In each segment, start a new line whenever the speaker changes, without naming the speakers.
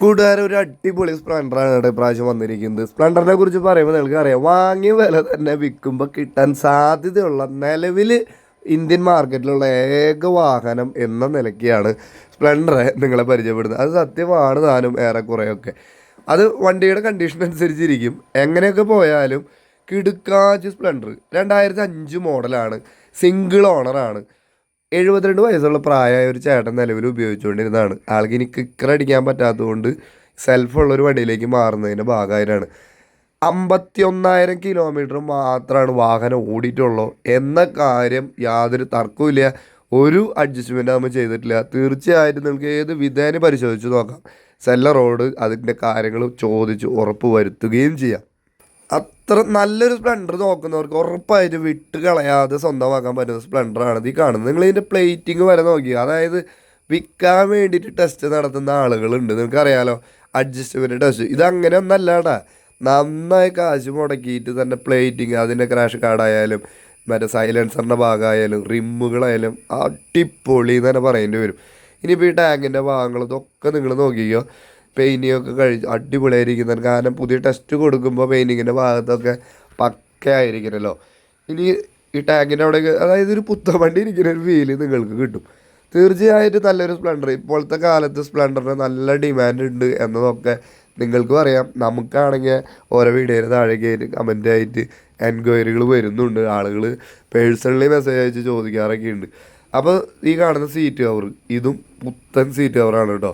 കൂട്ടുകാർ ഒരു അടിപൊളി സ്പ്ലണ്ടറാണ് ഇവിടെ ഇപ്രാവശ്യം വന്നിരിക്കുന്നത്. സ്പ്ലണ്ടറിനെ കുറിച്ച് പറയുമ്പോൾ നിങ്ങൾക്ക് അറിയാം വാങ്ങിയ വില തന്നെ വിൽക്കുമ്പോൾ കിട്ടാൻ സാധ്യതയുള്ള നിലവിൽ ഇന്ത്യൻ മാർക്കറ്റിലുള്ള ഏക വാഹനം എന്ന നിലയ്ക്കാണ് സ്പ്ലണ്ടറെ നിങ്ങളെ പരിചയപ്പെടുന്നത്. അത് സത്യമാണ് താനും ഏറെക്കുറെയൊക്കെ. അത് വണ്ടിയുടെ കണ്ടീഷൻ അനുസരിച്ചിരിക്കും. എങ്ങനെയൊക്കെ പോയാലും കിടുക്കാച്ച് സ്പ്ലണ്ടർ രണ്ടായിരത്തി അഞ്ച് മോഡലാണ് സിംഗിൾ ഓണറാണ് എഴുപത്തിരണ്ട് വയസ്സുള്ള പ്രായമായ ഒരു ചേട്ടൻ നിലവിൽ ഉപയോഗിച്ചുകൊണ്ടിരുന്നതാണ്. ആൾക്ക് ഇനി കിക്കർ അടിക്കാൻ പറ്റാത്തതുകൊണ്ട് സെൽഫുള്ളൊരു വണ്ടിയിലേക്ക് മാറുന്നതിന്റെ ഭാഗമായിട്ടാണ്. അമ്പത്തി ഒന്നായിരം കിലോമീറ്റർ മാത്രമാണ് വാഹനം ഓടിയിട്ടുള്ളൂ. എന്ന കാര്യം യാതൊരു തർക്കവുമില്ല ഒരു അഡ്ജസ്റ്റ്മെന്റ് നമ്മൾ ചെയ്തിട്ടില്ല. തീർച്ചയായിട്ടും നിങ്ങൾക്ക് ഏത് വിധേന പരിശോധിച്ച് നോക്കാം. സെല്ലറോട് അതിന്റെ കാര്യങ്ങൾ ചോദിച്ച് ഉറപ്പ് വരുത്തുകയും ചെയ്യാം. അത്ര നല്ലൊരു സ്പ്ലെൻഡർ നോക്കുന്നവർക്ക് ഉറപ്പായിട്ട് വിട്ട് കളയാതെ സ്വന്തമാക്കാൻ പറ്റുന്ന സ്പ്ലെൻഡറാണ് ഈ കാണുന്നത്. നിങ്ങൾ ഇതിന്റെ പ്ലേറ്റിംഗ് വരെ നോക്കി. അതായത് വിൽക്കാൻ വേണ്ടിയിട്ട് ടെസ്റ്റ് നടത്തുന്ന ആളുകളുണ്ട്. നിങ്ങൾക്കറിയാലോ അഡ്ജസ്റ്റ്മെന്റ് ടെസ്റ്റ് ഇത് അങ്ങനെ ഒന്നല്ലാടാ നന്നായി കാശ് മുടക്കിയിട്ട് തന്നെ പ്ലേറ്റിങ് അതിന്റെ ക്രാഷ് കാർഡായാലും മറ്റേ സൈലൻസറിന്റെ ഭാഗമായാലും റിമ്മുകളായാലും അടിപൊളി എന്ന് തന്നെ പറയേണ്ടി വരും. ഇനിയിപ്പോൾ ഈ ടാങ്കിന്റെ ഭാഗങ്ങൾ നിങ്ങൾ നോക്കിക്കോ. പെയിന്റിങ് ഒക്കെ കഴിച്ച് അടിപൊളിയായിരിക്കുന്നത് കാരണം പുതിയ ടെസ്റ്റ് കൊടുക്കുമ്പോൾ പെയിന്റിങ്ങിന്റെ ഭാഗത്തൊക്കെ പക്കയായിരിക്കണല്ലോ ഇനി ഈ ടാങ്കിന്റെ അവിടെ അതായത് ഒരു പുത്ത വണ്ടി ഇരിക്കുന്ന ഒരു ഫീൽ നിങ്ങൾക്ക് കിട്ടും. തീർച്ചയായിട്ടും നല്ലൊരു സ്പ്ലെൻഡർ ഇപ്പോഴത്തെ കാലത്ത് സ്പ്ലെൻഡറിന് നല്ല ഡിമാൻഡ് ഉണ്ട് എന്നതൊക്കെ നിങ്ങൾക്ക് അറിയാം. നമുക്കാണെങ്കിൽ ഓരോ വീഡിയോയിൽ താഴെ കയറി കമന്റ് ആയിട്ട് എൻക്വയറികൾ വരുന്നുണ്ട്. ആളുകൾ പേഴ്സണലി മെസ്സേജ് അയച്ച് ചോദിക്കാറൊക്കെ ഉണ്ട് അപ്പോൾ ഈ കാണുന്ന സീറ്റ് കവർ ഇതും പുത്തൻ സീറ്റ് കവറാണ് കേട്ടോ.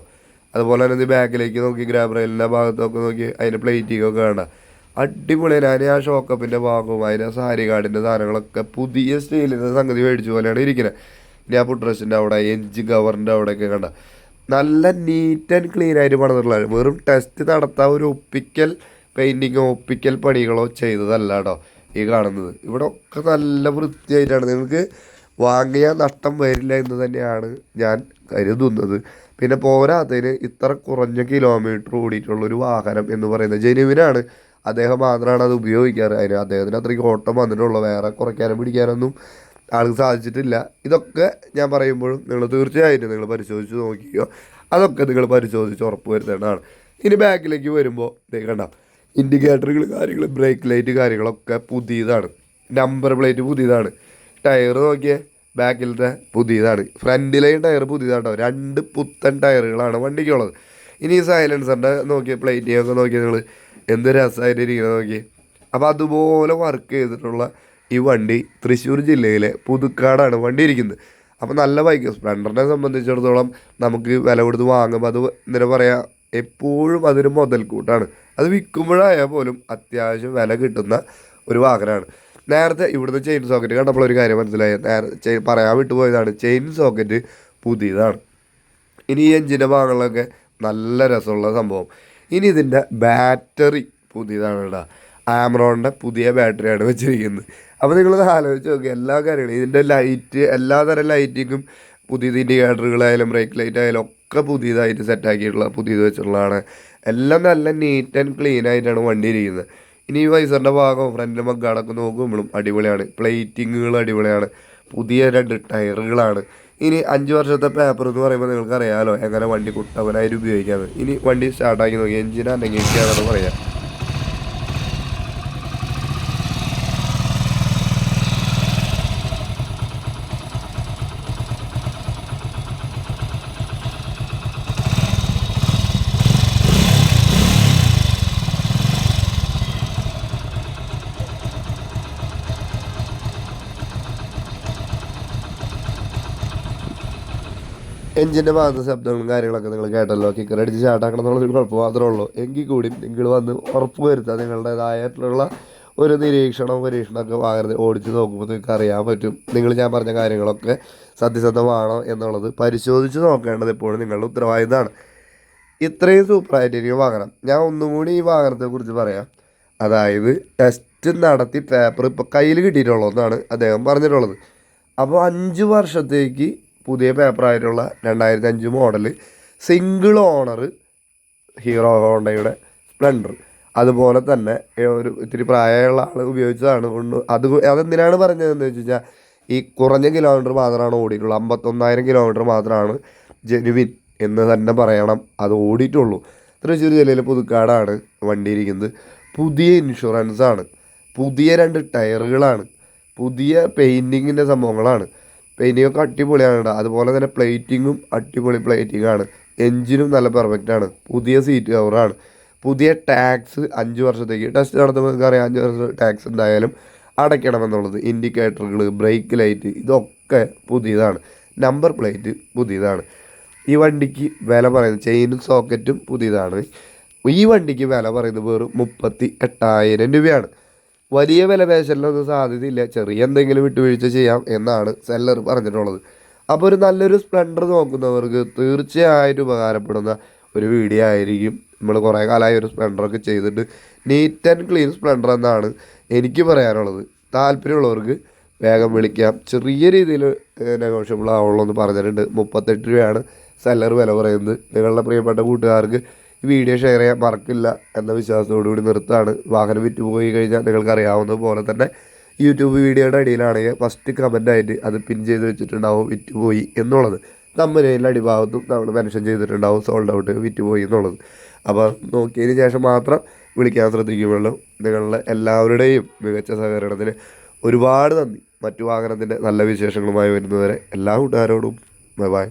അതുപോലെ തന്നെ ബാക്കിലേക്ക് നോക്കി ഗ്രാമറ എല്ലാ ഭാഗത്തൊക്കെ നോക്കി അതിന്റെ പ്ലേറ്റിങ്ങൊക്കെ കാണാം അടിപൊളി ഞാൻ ആ ഷോക്കപ്പിന്റെ ഭാഗവും അതിന്റെ സാരി കാർഡിന്റെ സാധനങ്ങളൊക്കെ പുതിയ സ്റ്റൈലിന്റെ സംഗതി മേടിച്ച പോലെയാണ് ഇരിക്കുന്നത്. ഇനി ആ പുട്രസിന്റെ അവിടെ എൻജിൻ കവറിന്റെ അവിടെയൊക്കെ കണ്ട. നല്ല നീറ്റ് ആൻഡ് ക്ലീൻ ആയിട്ട് പണിതിട്ടുള്ളതാണ് വെറും ടെസ്റ്റ് നടത്താൻ ഒരു ഒപ്പിക്കൽ പെയിന്റിങ്ങോ ഒപ്പിക്കൽ പണികളോ ചെയ്തതല്ല കേട്ടോ ഈ കാണുന്നത്. ഇവിടെ ഒക്കെ നല്ല വൃത്തിയായിട്ടാണ്. നിങ്ങൾക്ക് വാങ്ങിയാൽ നഷ്ടം വരില്ല എന്ന് തന്നെയാണ് ഞാൻ കരുതുന്നത്. പിന്നെ പോരാത്തതിന് ഇത്ര കുറഞ്ഞ കിലോമീറ്റർ ഓടിയിട്ടുള്ള ഒരു വാഹനം എന്ന് പറയുന്നത് ജെനുവിനാണ് അദ്ദേഹം മാത്രമാണ് അത് ഉപയോഗിക്കാറ്. അതിന് അദ്ദേഹത്തിന് അത്രയ്ക്ക് ഓട്ടം വന്നിട്ടുള്ളൂ. വേറെ കുറയ്ക്കാനും പിടിക്കാനൊന്നും ആൾക്ക് സാധിച്ചിട്ടില്ല. ഇതൊക്കെ ഞാൻ പറയുമ്പോഴും നിങ്ങൾ തീർച്ചയായിട്ടും നിങ്ങൾ പരിശോധിച്ച് നോക്കിയോ അതൊക്കെ നിങ്ങൾ പരിശോധിച്ച് ഉറപ്പ് വരുത്തേണ്ടതാണ്. ഇനി ബാക്കിലേക്ക് വരുമ്പോൾ കണ്ട ഇൻഡിക്കേറ്ററുകൾ കാര്യങ്ങൾ ബ്രേക്ക് ലൈറ്റ് കാര്യങ്ങളൊക്കെ പുതിയതാണ്. നമ്പർ പ്ലേറ്റ് പുതിയതാണ്. ടയർ നോക്കിയേ ബാക്കിലത്തെ പുതിയതാണ്. ഫ്രണ്ടിലെയും ടയർ പുതിയതാണ് കേട്ടോ രണ്ട് പുത്തൻ ടയറുകളാണ് വണ്ടിക്കുള്ളത്. ഇനി ഈ സൈലൻസറിന്റെ നോക്കിയ പ്ലേറ്റ് ഒക്കെ നോക്കിയാൽ നിങ്ങൾ എന്ത് രസമായിട്ട് ഇരിക്കുന്നത് നോക്കി. അപ്പോൾ അതുപോലെ വർക്ക് ചെയ്തിട്ടുള്ള ഈ വണ്ടി തൃശ്ശൂർ ജില്ലയിലെ പുതുക്കാടാണ് വണ്ടി ഇരിക്കുന്നത് അപ്പോൾ നല്ല ബൈക്ക് സ്പ്ലെൻഡറിനെ സംബന്ധിച്ചിടത്തോളം നമുക്ക് വില കൊടുത്ത് വാങ്ങുമ്പോൾ അത് എന്താ പറയുക എപ്പോഴും അതൊരു മുതൽക്കൂട്ടാണ്. അത് വിൽക്കുമ്പോഴായാൽ പോലും അത്യാവശ്യം വില കിട്ടുന്ന ഒരു വാഹനമാണ്. നേരത്തെ ഇവിടുന്ന് ചെയിൻ സോക്കറ്റ് കണ്ടപ്പോൾ ഒരു കാര്യം മനസ്സിലായി. നേരെ പറയാൻ വിട്ടുപോയതാണ് ചെയിൻ സോക്കറ്റ് പുതിയതാണ്. ഇനി ഈ എഞ്ചിന്റെ ഭാഗങ്ങളൊക്കെ നല്ല രസമുള്ള സംഭവം. ഇനി ഇതിന്റെ ബാറ്ററി പുതിയതാണ് കേട്ടോ ആമറോണിന്റെ പുതിയ ബാറ്ററിയാണ് വെച്ചിരിക്കുന്നത്. അപ്പോൾ നിങ്ങളത് ആലോചിച്ച് നോക്കുക എല്ലാ കാര്യങ്ങളും ഇതിന്റെ ലൈറ്റ് എല്ലാ തരം ലൈറ്റിങ്ങും പുതിയത് ഇൻഡിക്കേറ്ററുകളായാലും ബ്രേക്ക് ലൈറ്റ് ആയാലും ഒക്കെ പുതിയതായിട്ട് സെറ്റാക്കിയിട്ടുള്ള പുതിയത് വെച്ചിട്ടുള്ളതാണ്. എല്ലാം നല്ല നീറ്റ് ആൻഡ് ക്ലീൻ ആയിട്ടാണ് വണ്ടി ഇരിക്കുന്നത് ഇനി വൈസറിന്റെ ഭാഗവും ഫ്രണ്ടിന്റെ മഗ്ഗാടൊക്കെ നോക്കുമ്പോഴും അടിപൊളിയാണ്. പ്ലേറ്റിങ്ങുകൾ അടിപൊളിയാണ്. പുതിയ രണ്ട് ടയറുകളാണ് ഇനി അഞ്ച് വർഷത്തെ പേപ്പർ എന്ന് പറയുമ്പോൾ നിങ്ങൾക്ക് അറിയാമല്ലോ എങ്ങനെ വണ്ടി കുട്ടവനായിട്ട് ഉപയോഗിക്കാമെന്ന്. ഇനി വണ്ടി സ്റ്റാർട്ടാക്കി നോക്കി എഞ്ചിനാണെങ്കിൽ അനങ്ങിയിരിക്കുകയാണെന്ന് പറയാം. എഞ്ചിന്റെ ഭാഗത്ത് ശബ്ദങ്ങളും കാര്യങ്ങളൊക്കെ നിങ്ങൾ കേട്ടല്ലോ. കിക്കർ അടിച്ച് ചാട്ടാക്കണം എന്നുള്ളൊരു കുഴപ്പം മാത്രമേ ഉള്ളൂ. എങ്കിൽ കൂടി നിങ്ങൾ വന്ന് ഉറപ്പ് വരുത്തുക നിങ്ങളുടേതായിട്ടുള്ള ഒരു നിരീക്ഷണവും പരീക്ഷണമൊക്കെ വാങ്ങരുത്. ഓടിച്ച് നോക്കുമ്പോൾ നിങ്ങൾക്ക് അറിയാൻ പറ്റും. നിങ്ങൾ ഞാൻ പറഞ്ഞ കാര്യങ്ങളൊക്കെ സത്യസന്ധമാണോ എന്നുള്ളത് പരിശോധിച്ച് നോക്കേണ്ടത് എപ്പോഴും നിങ്ങളുടെ ഉത്തരവാദിത്തമാണ്. ഇത്രയും സൂപ്പറായിട്ട് എനിക്ക് വാങ്ങണം. ഞാൻ ഒന്നും കൂടി ഈ വാഹനത്തെക്കുറിച്ച് പറയാം. അതായത് ടെസ്റ്റ് നടത്തി പേപ്പർ ഇപ്പോൾ കയ്യിൽ കിട്ടിയിട്ടുള്ളൂ എന്നാണ് അദ്ദേഹം പറഞ്ഞിട്ടുള്ളത്. അപ്പോൾ അഞ്ച് വർഷത്തേക്ക് പുതിയ പേപ്പറായിട്ടുള്ള രണ്ടായിരത്തി അഞ്ച് മോഡൽ സിംഗിൾ ഓണർ ഹീറോ ഹോണ്ടയുടെ സ്പ്ലെൻഡർ അതുപോലെ തന്നെ ഒരു ഇത്തിരി പ്രായമുള്ള ആൾ ഉപയോഗിച്ചതാണ്. കൊണ്ട് അത് അതെന്തിനാണ് പറഞ്ഞതെന്ന് വെച്ച് കഴിഞ്ഞാൽ ഈ കുറഞ്ഞ കിലോമീറ്റർ മാത്രമാണ് ഓടിയിട്ടുള്ളൂ. അമ്പത്തൊന്നായിരം കിലോമീറ്റർ മാത്രമാണ് ജെനുവിൻ എന്ന് തന്നെ പറയണം. അത് ഓടിയിട്ടുള്ളൂ. തൃശ്ശൂർ ജില്ലയിലെ പുതുക്കാടാണ് വണ്ടി ഇരിക്കുന്നത് പുതിയ ഇൻഷുറൻസാണ് പുതിയ രണ്ട് ടയറുകളാണ് പുതിയ പെയിന്റിങ്ങിന്റെ സംഭവങ്ങളാണ്. പെയിന്റിംഗ് ഒക്കെ അടിപൊളിയാണ് കേട്ടോ അതുപോലെ തന്നെ പ്ലേറ്റിങ്ങും അടിപൊളി പ്ലേറ്റിംഗ് ആണ്. എൻജിനും നല്ല പെർഫെക്റ്റ് ആണ്. പുതിയ സീറ്റ് കവറാണ് പുതിയ ടാക്സ് അഞ്ച് വർഷത്തേക്ക്. ടെസ്റ്റ് നടത്തുമ്പോൾ നിങ്ങൾക്ക് അറിയാം അഞ്ച് വർഷം ടാക്സ് എന്തായാലും അടയ്ക്കണമെന്നുള്ളത്. ഇൻഡിക്കേറ്ററുകൾ ബ്രേക്ക് ലൈറ്റ് ഇതൊക്കെ പുതിയതാണ്. നമ്പർ പ്ലേറ്റ് പുതിയതാണ്. ഈ വണ്ടിക്ക് വില പറയുന്നത് ചെയിനും സോക്കറ്റും പുതിയതാണ്. ഈ വണ്ടിക്ക് വില പറയുന്നത് വെറും മുപ്പത്തി എട്ടായിരം രൂപയാണ്. വലിയ വില പേശലിനൊന്നും സാധ്യതയില്ല. ചെറിയ എന്തെങ്കിലും വിട്ടുവീഴ്ച ചെയ്യാം എന്നാണ് സെല്ലർ പറഞ്ഞിട്ടുള്ളത്. അപ്പോൾ ഒരു നല്ലൊരു സ്പ്ലെൻഡർ നോക്കുന്നവർക്ക് തീർച്ചയായിട്ടും ഉപകാരപ്പെടുന്ന ഒരു വീഡിയോ ആയിരിക്കും. നമ്മൾ കുറേ കാലമായി ഒരു സ്പ്ലെൻഡറൊക്കെ ചെയ്തിട്ട് നീറ്റ് ആൻഡ് ക്ലീൻ സ്പ്ലെൻഡർ എന്നാണ് എനിക്ക് പറയാനുള്ളത്. താല്പര്യമുള്ളവർക്ക് വേഗം വിളിക്കാം. ചെറിയ രീതിയിൽ നെഗോഷ്യബിൾ ആവുള്ളൂ എന്ന് പറഞ്ഞിട്ടുണ്ട്. മുപ്പത്തെട്ട് രൂപയാണ് സെല്ലർ വില പറയുന്നത്. നിങ്ങളുടെ പ്രിയപ്പെട്ട കൂട്ടുകാർക്ക് വീഡിയോ ഷെയർ ചെയ്യാൻ മറക്കില്ല എന്ന വിശ്വാസത്തോടുകൂടി നിർത്താണ്. വാഹനം വിറ്റ് പോയി കഴിഞ്ഞാൽ നിങ്ങൾക്ക് അറിയാവുന്നത് പോലെ തന്നെ യൂട്യൂബ് വീഡിയോയുടെ അടിയിലാണെങ്കിൽ ഫസ്റ്റ് കമന്റായിട്ട് അത് പിൻ ചെയ്ത് വെച്ചിട്ടുണ്ടാവും വിറ്റ് പോയി എന്നുള്ളത്. തമ്മനയിലെ അടിഭാഗത്തും നമ്മൾ മെൻഷൻ ചെയ്തിട്ടുണ്ടാവും സോൾഡ് ഔട്ട് വിറ്റ് പോയി എന്നുള്ളത്. അപ്പോൾ നോക്കിയതിന് ശേഷം മാത്രം വിളിക്കാൻ ശ്രദ്ധിക്കുമല്ലോ നിങ്ങളുടെ എല്ലാവരുടെയും മികച്ച സഹകരണത്തിന് ഒരുപാട് നന്ദി. മറ്റു വാഹനത്തിന്റെ നല്ല വിശേഷങ്ങളുമായി വരുന്നവരെ എല്ലാ കൂട്ടുകാരോടും ബൈ.